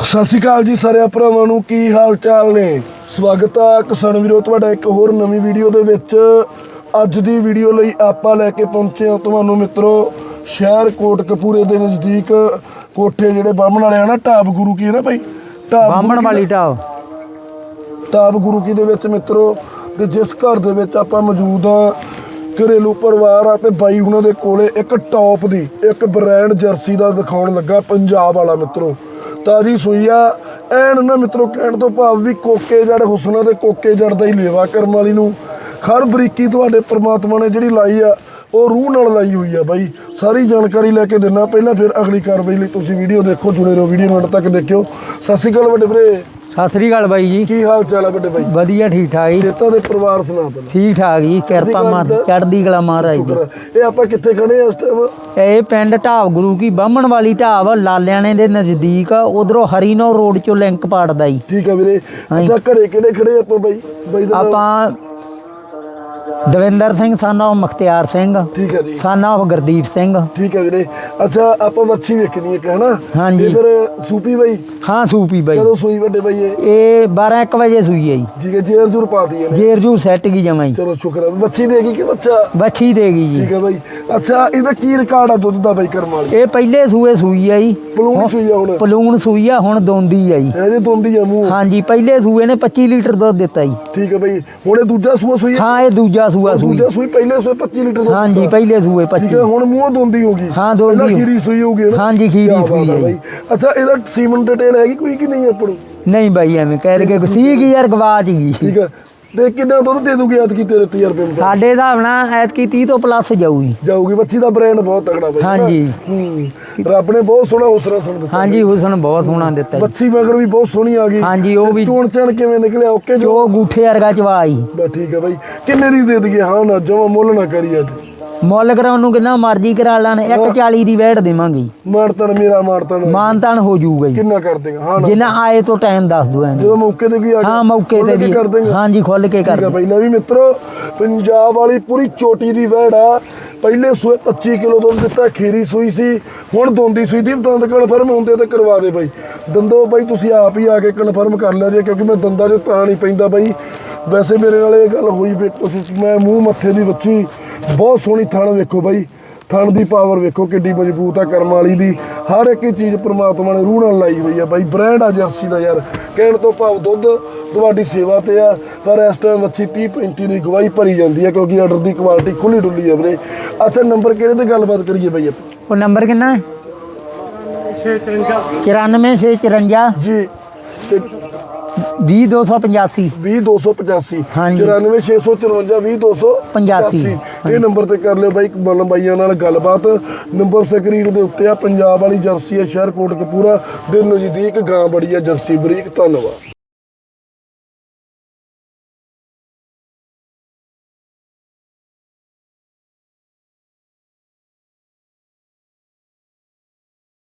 ਸਤਿ ਸ਼੍ਰੀ ਅਕਾਲ ਜੀ ਸਾਰੇ ਭਰਾਵਾਂ ਨੂੰ ਕੀ ਹਾਲ ਚਾਲ ਨੇ? ਸਵਾਗਤ ਆ ਕਿਸਾਨ ਵੀਰੋ ਤੁਹਾਡਾ ਇੱਕ ਹੋਰ ਨਵੀਂ ਵੀਡੀਓ ਦੇ ਵਿੱਚ। ਅੱਜ ਦੀ ਵੀਡੀਓ ਲਈ ਆਪਾਂ ਲੈ ਕੇ ਪਹੁੰਚੇ ਹਾਂ ਤੁਹਾਨੂੰ ਮਿੱਤਰੋ ਸ਼ਹਿਰ ਕੋਟਕਪੂਰੇ ਦੇ ਨਜ਼ਦੀਕ ਕੋਠੇ ਜਿਹੜੇ ਬਾਹਮਣ ਵਾਲੇ ਆ ਨਾ ਢਾਬ ਗੁਰੂ ਕੀ ਹੈ ਨਾ ਭਾਈ? ਢਾਬ ਬਾਹਮਣ ਵਾਲੀ ਢਾਬ ਤਾਬ ਗੁਰੂ ਕੀ ਦੇ ਵਿੱਚ ਮਿੱਤਰੋ ਤੇ ਜਿਸ ਘਰ ਦੇ ਵਿੱਚ ਆਪਾਂ ਮੌਜੂਦ ਆ ਘਰੇਲੂ ਪਰਿਵਾਰ ਆ ਤੇ ਬਾਈ ਉਹਨਾਂ ਦੇ ਕੋਲੇ ਇੱਕ ਟੌਪ ਦੀ ਇੱਕ ਬ੍ਰਾਂਡ ਜਰਸੀ ਦਾ ਦਿਖਾਉਣ ਲੱਗਾ ਪੰਜਾਬ ਵਾਲਾ ਮਿੱਤਰੋ। ਤਾਜੀ ਸੂਈ ਆ। ਐਨ ਨਾ ਮਿੱਤਰੋ, ਕਹਿਣ ਤੋਂ ਭਾਵ ਵੀ ਕੋਕੇ ਜੜ, ਹੁਸਨਾ ਤੇ ਕੋਕੇ ਜੜ ਦਾ ਹੀ ਲੇਵਾ ਕਰਮ ਵਾਲੀ ਨੂੰ। ਹਰ ਬਰੀਕੀ ਤੁਹਾਡੇ ਪ੍ਰਮਾਤਮਾ ਨੇ ਜਿਹੜੀ ਲਾਈ ਆ, ਉਹ ਰੂਹ ਨਾਲ ਲਾਈ ਹੋਈ ਆ ਬਾਈ। ਸਾਰੀ ਜਾਣਕਾਰੀ ਲੈ ਕੇ ਦਿੰਨਾ। ਪਹਿਲਾਂ ਫਿਰ ਅਗਲੀ ਕਾਰਵਾਈ ਲਈ ਤੁਸੀਂ ਵੀਡੀਓ ਦੇਖੋ, ਜੁੜੇ ਰਹੋ। ਵੀਡੀਓ ਨੂੰ ਅੰਤ ਤੱਕ ਦੇਖਿਓ। ਸਤਿ ਸ਼੍ਰੀ ਅਕਾਲ ਵੱਡੇ ਵੀਰੇ। ਸਤਿ ਸ੍ਰੀ ਅਕਾਲ ਬਾਈ ਜੀ। ਕੀ ਹਾਲ ਚਾਲ ਆ ਵੱਡੇ ਬਾਈ? ਵਧੀਆ ਠੀਕ ਠਾਕ ਜੀ। ਸੇਤਾ ਦੇ ਪਰਿਵਾਰ ਸੁਣਾ ਪਹਿਲਾਂ ਠੀਕ ਠਾਕ ਜੀ ਕਿਰਪਾ ਮਾਰ ਚੜਦੀ ਕਲਾ ਮਹਾਰਾਜ ਦੀ ਹੈ। ਇਹ ਆਪਾਂ ਕਿੱਥੇ ਖੜੇ ਆ ਇਸ ਟਾਈਮ ਇਹ ਪਿੰਡ ਢਾਬ ਗੁਰੂ ਕੀ ਬਾਹਮਣ ਵਾਲੀ ਢਾਬ ਲਾਲਿਆਣੇ ਦੇ ਨਜ਼ਦੀਕ ਉਧਰੋਂ ਹਰੀਨੋ ਰੋਡ ਚੋਂ ਲਿੰਕ ਪਾੜਦਾ ਜੀ। ਠੀਕ ਆ ਵੀਰੇ। ਅੱਛਾ ਘਰੇ ਕਿਹੜੇ ਖੜੇ ਆਪਾਂ ਬਾਈ? ਆਪਾਂ ਦਵਿੰਦਰ ਸਿੰਘ son of ਮਖਤਿਆਰ ਸਿੰਘ ਠੀਕ ਹੈ ਜੀ। son of Gurdeep Singh. ਠੀਕ ਹੈ ਵੀਰੇ। ਅੱਛਾ ਆਪਾਂ ਮੱਛੀ ਵੇਖਣੀ ਹੈ ਕਹਿਣਾ ਹਾਂਜੀ। ਇਹ ਫਿਰ ਸੂਪੀ ਬਾਈ? ਹਾਂ ਸੂਪੀ ਬਾਈ। ਕਦੋਂ ਸੂਈ ਵੱਡੇ ਬਾਈ ਇਹ? ਇਹ 12 1 ਵਜੇ ਸੂਈ ਹੈ ਜੀ। ਠੀਕ ਹੈ ਜੇਰ ਜੂਰ ਪਾਤੀ ਇਹਨੇ। ਜੇਰ ਜੂ ਸੈੱਟ ਗਈ ਜਮਾਈ ਚਲੋ ਸ਼ੁਕਰ ਹੈ। ਮੱਛੀ ਦੇਗੀ ਕਿ ਬੱਚਾ ਬੱਚੀ ਦੇਗੀ ਜੀ। ਠੀਕ ਹੈ ਬਾਈ। ਅੱਛਾ ਇਹਦਾ ਕੀ ਰਿਕਾਰਡ ਆ ਦੁੱਧ ਦਾ ਬਾਈ ਕਰਮ ਵਾਲੀ? ਇਹ ਪਹਿਲੇ ਸੂਏ ਸੂਈ ਹੈ ਜੀ। ਪਲੂਣ ਸੂਈ ਆ ਹੁਣ। ਪਲੂਣ ਸੂਈ ਆ ਹੁਣ ਦੋਂਦੀ ਹੈ ਜੀ। ਇਹ ਜੇ ਦੋਂਦੀ ਆ ਮੂੰਹ। ਹਾਂਜੀ ਪਹਿਲੇ ਸੂਏ ਨੇ 25 ਲੀਟਰ ਦੁੱਧ ਦਿੱਤਾ ਜੀ। ਠੀਕ ਹੈ ਬਾਈ। ਹੁਣ ਇਹ ਦੂਜਾ ਸੂਆ ਸੂਈ ਆ? ਹਾਂ ਇਹ ਦੂਜਾ ਸੂਆ ਸੂਈ। ਦੂਜਾ ਸੂਈ ਪਹਿਲੇ ਸੂਏ 25 ਲੀਟਰ ਦੁੱਧ ਹਾਂਜੀ। ਪਹਿਲੇ ਸੂਏ ਠੀਕ 25 ਹੈ ਹੁਣ ਮੂੰਹ ਦੋਂਦੀ ਹੋਗੀ ਹਾਂ, ਦੋਂਦੀ ਖੀਰੀ ਸੂਈ ਹੋਗੀ ਹਾਂਜੀ, ਖੀਰੀ ਸੂਈ ਆ ਹੈ ਬਾਈ। ਅੱਛਾ ਇਹਦਾ ਸੀਮਨ ਡਿਟੇਲ ਹੈਗੀ ਕੋਈ ਕਿ ਨਹੀਂ ਆਪਾਂ ਨੂੰ? ਨਹੀਂ ਬਾਈ ਐਵੇਂ ਕਹਿ ਕੇ ਸੀ ਕੀ ਯਾਰ ਗਵਾਚ ਗਈ। ਠੀਕ ਹੈ ਤੇ ਕਿੰਨਾ ਦੁੱਧ ਦੇ ਦੂਗੀ ਐਤਕੀ ਤੇਰੇ 3000 ਰੁਪਏ ਦਾ ਸਾਡੇ ਹਿਸਾਬ ਨਾਲ ਐਤਕੀ 30 ਤੋਂ ਪਲੱਸ ਜਾਊਗੀ। ਜਾਊਗੀ ਬੱਚੀ ਦਾ ਬ੍ਰਾਂਡ ਬਹੁਤ ਤਗੜਾ ਬਾਈ ਹਾਂਜੀ। ਹੂੰ। ਰੱਬ ਨੇ ਬਹੁਤ ਸੋਹਣਾ ਸੁਣ ਦਿੱਤਾ ਹਾਂਜੀ ਹੁਸਨ ਬਹੁਤ ਸੋਹਣਾ ਦਿੱਤਾ ਜੀ। ਬੱਚੀ ਮਗਰ ਵੀ ਬਹੁਤ ਸੋਹਣੀ ਆ ਗਈ। ਹਾਂਜੀ, ਉਹ ਤੇ ਵੀ- ਚੋਣ ਚਣ ਕਿਵੇਂ ਨਿਕਲਿਆ ਓਕੇ ਜੋ। ਜੋ ਗੂਠੇ ਵਰਗਾ ਚਵਾਈ ਬਸ ਠੀਕ ਹੈ ਬਾਈ ਕਿੰਨੇ ਦੀ ਦੇ ਦਈਏ? ਹਾਂ ਨਾ ਜਮਾ ਮੁੱਲ ਨਾ ਕਰੀ ਅੱਜ। ਮੁੱਲ ਕਰਾਉਣ ਨੂੰ ਕਿੰਨਾ ਮਰਜ਼ੀ ਕਰਾ ਲੈਣ 140 ਦੀ ਵੈਟ ਦੇਵਾਂਗੇ। ਜੀ। ਮਾਰਤਣ ਮੇਰਾ ਮਾਰਤਣ ਮਾਨਤਾਨ ਹੋ ਜਾਊਗਾ ਜੀ। ਕਿੰਨਾ ਕਰ ਦੇਗਾ? ਹਾਂ ਜਿੰਨਾ ਆਏ ਤੋਂ ਟਾਈਮ ਦੱਸ ਦੋ ਐਂ ਜਦੋਂ ਮੌਕੇ ਤੇ ਕੋਈ ਆ ਹਾਂ ਮੌਕੇ ਤੇ ਵੀ ਦੇਂਗਾ। ਹਾਂਜੀ ਖੁੱਲ ਕੇ ਕਰ ਠੀਕ ਹੈ ਦੇ ਬਾਈ ਲੈ ਵੀ ਮਿੱਤਰੋ ਪੰਜਾਬ ਵਾਲੀ ਪੂਰੀ ਚੋਟੀ ਦੀ ਵਹਿੜ ਆ। ਪਹਿਲੇ ਸੂਏ 25 ਕਿਲੋ ਦੁੱਧ ਦਿੱਤਾ ਖੀਰੀ ਸੂਈ ਸੀ। ਹੁਣ ਦੋਂਦੀ ਸੂਈ ਦੀ ਦੰਦ ਕਨਫਰਮ ਹੁੰਦੇ ਤੇ ਕਰਵਾ ਦੇ ਬਾਈ। ਦੰਦੋ ਬਾਈ ਤੁਸੀਂ ਆਪ ਹੀ ਆ ਕੇ ਕਨਫਰਮ ਕਰ ਲਿਆ ਜੇ ਕਿਉਂਕਿ ਮੈਂ ਦੰਦਾਂ 'ਚ ਤਾਂ ਨਹੀਂ ਪੈਂਦਾ ਬਾਈ। ਵੈਸੇ ਮੇਰੇ ਨਾਲ ਇਹ ਗੱਲ ਹੋਈ ਵੀ ਤੁਸੀਂ ਮੈਂ ਮੂੰਹ ਮੱਥੇ ਦੀ ਬੱਚੀ ਬਹੁਤ ਸੋਹਣੀ ਥਣ ਵੇਖੋ ਬਾਈ। ਥਣ ਦੀ ਪਾਵਰ ਵੇਖੋ ਕਿੱਡੀ ਮਜ਼ਬੂਤ ਆ ਕਰਮ ਵਾਲੀ ਦੀ। ਹਰ ਇੱਕ ਚੀਜ਼ ਪ੍ਰਮਾਤਮਾ ਨੇ ਰੂਹ ਨਾਲ ਲਾਈ ਹੋਈ ਆ ਬਾਈ। ਬ੍ਰਾਂਡ ਆ ਜਰਸੀ ਦਾ ਯਾਰ। ਕਹਿਣ ਤੋਂ ਭਾਵ ਦੁੱਧ ਤੁਹਾਡੀ ਸੇਵਾ ਤੇ ਆ। ਪਰ ਇਸ ਟਾਈਮ ਬੱਚੀ 30 35 ਦੀ ਗਵਾਹੀ ਭਰੀ ਜਾਂਦੀ ਆ ਕਿਉਂਕਿ ਆਰਡਰ ਦੀ ਕੁਆਲਿਟੀ ਖੁੱਲੀ ਡੁੱਲੀ ਆ ਵੀਰੇ। ਅੱਛਾ ਨੰਬਰ ਕਿਹੜੇ ਤੇ ਗੱਲਬਾਤ ਕਰੀਏ ਬਾਈ ਆਪਾਂ? ਉਹ ਨੰਬਰ ਕਿੰਨਾ? ਹੈ 94 654 ਜੀ। ਤੇ 20285 20285 ਹਾਂਜੀ। 94654 20285 85 ਇਹ ਨੰਬਰ ਤੇ ਕਰ ਲਿਓ ਬਾਈ ਬਾਈਆਂ ਨਾਲ ਗੱਲਬਾਤ। ਨੰਬਰ ਸਕਰੀਨ ਦੇ ਉੱਤੇ ਆ ਪੰਜਾਬ ਵਾਲੀ ਜਰਸੀ ਆ ਸ਼ਹਿਰ ਕੋਟਕਪੂਰਾ। ਦੇ ਨਜ਼ਦੀਕ ਗਾਂ ਬੜੀ ਆ ਜਰਸੀ ਬਰੀਕ। ਧੰਨਵਾਦ।